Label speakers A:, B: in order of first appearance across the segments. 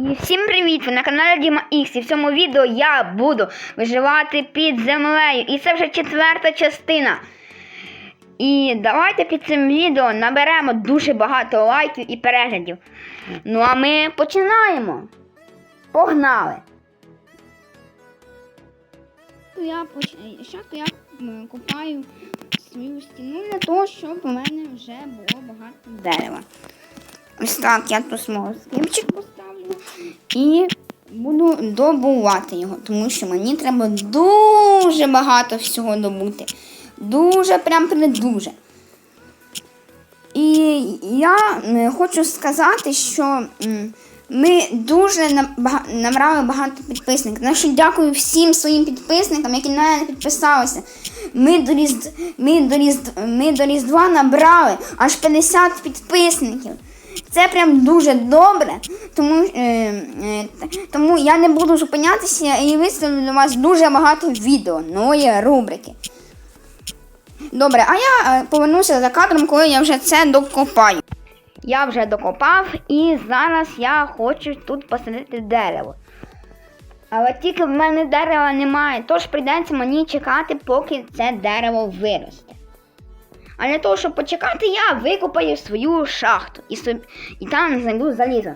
A: І всім привіт! Ви на каналі Діма Ікс. І в цьому відео я буду виживати під землею. І це вже четверта частина. І давайте під цим відео наберемо дуже багато лайків і переглядів. Ну а ми починаємо. Погнали! Я поч... Спочатку я купаю свою стіну для того, щоб у мене вже було багато дерева. Ось так я тут скрипчик поставлю і буду добувати його, тому що мені треба дуже багато всього добути. Дуже прям придуже. І я хочу сказати, що ми дуже набрали багато підписників. На що дякую всім своїм підписникам, які на мене підписалися. Ми до, Різд... ми, до Різд... ми до Різдва набрали аж 50 підписників. Це прям дуже добре, тому, е, е, тому я не буду зупинятися і виставлю для вас дуже багато відео, нової рубрики. Добре, а я е, повернуся за кадром, коли я вже це докопаю. Я вже докопав і зараз я хочу тут посадити дерево. Але тільки в мене дерева немає, тож прийдеться мені чекати, поки це дерево виросте. А для того, щоб почекати, я викопаю свою шахту і, собі, і там знайду залізо.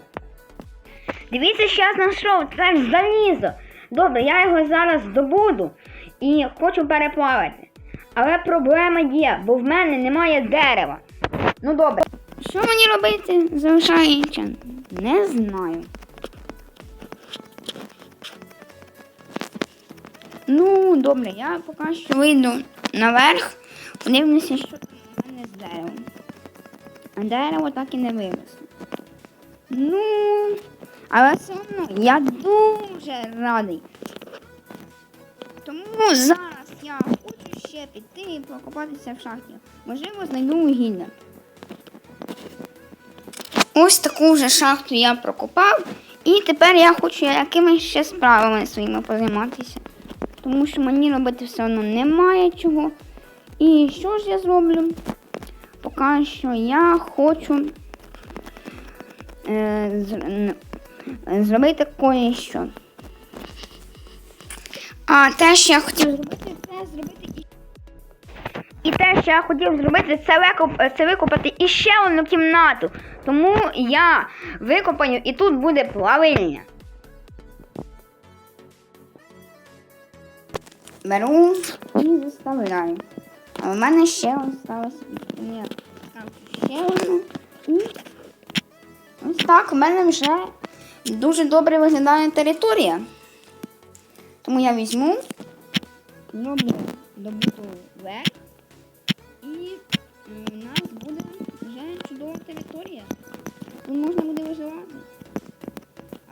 A: Дивіться, що я знайшов, це залізо. Добре, я його зараз здобуду і хочу переплавити. Але проблема є, бо в мене немає дерева. Ну добре. Що мені робити? Залишається? Не знаю. Ну, добре, я поки що вийду наверх, подивлюся, що з деревом. А дерево так і не виросло. Ну, але все одно я дуже радий. Тому зараз я хочу ще піти і покопатися в шахті. Можливо, знайду вугілля. Ось таку вже шахту я прокопав. І тепер я хочу якимись ще справами своїми позайматися. Тому що мені робити все одно немає чого. І що ж я зроблю? Поки що я хочу е, зробити кое-що. А те, що я хотів зробити, це зробити і. Те, що я хотів зробити, це, викоп... це викопати іще одну кімнату. Тому я викопаю і тут буде плавильня. Беру і заставляю. А в мене ще осталося. Тому я ще одну. Ось так у мене вже дуже добре виглядає територія. Тому я візьму, зроблю добуту верх, і у нас буде вже чудова територія. Тут можна буде виживати.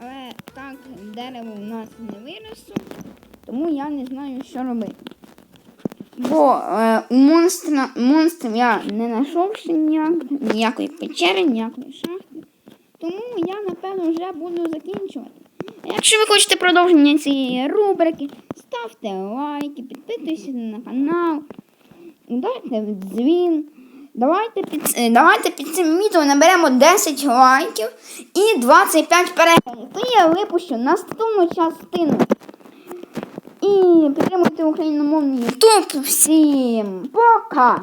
A: Але так дерево у нас не виросло, тому я не знаю, що робити. Бо е, монстра, монстрів я не знайшов ніяк, ніякої печери, ніякої шахти. Тому я, напевно, вже буду закінчувати. Якщо ви хочете продовження цієї рубрики, ставте лайки, підписуйтесь на канал, дайте дзвін. Давайте під, е, давайте під цим відео наберемо 10 лайків і 25 переглядів. То я випущу наступну частину. І підтримуйте україномовний YouTube. Всім пока!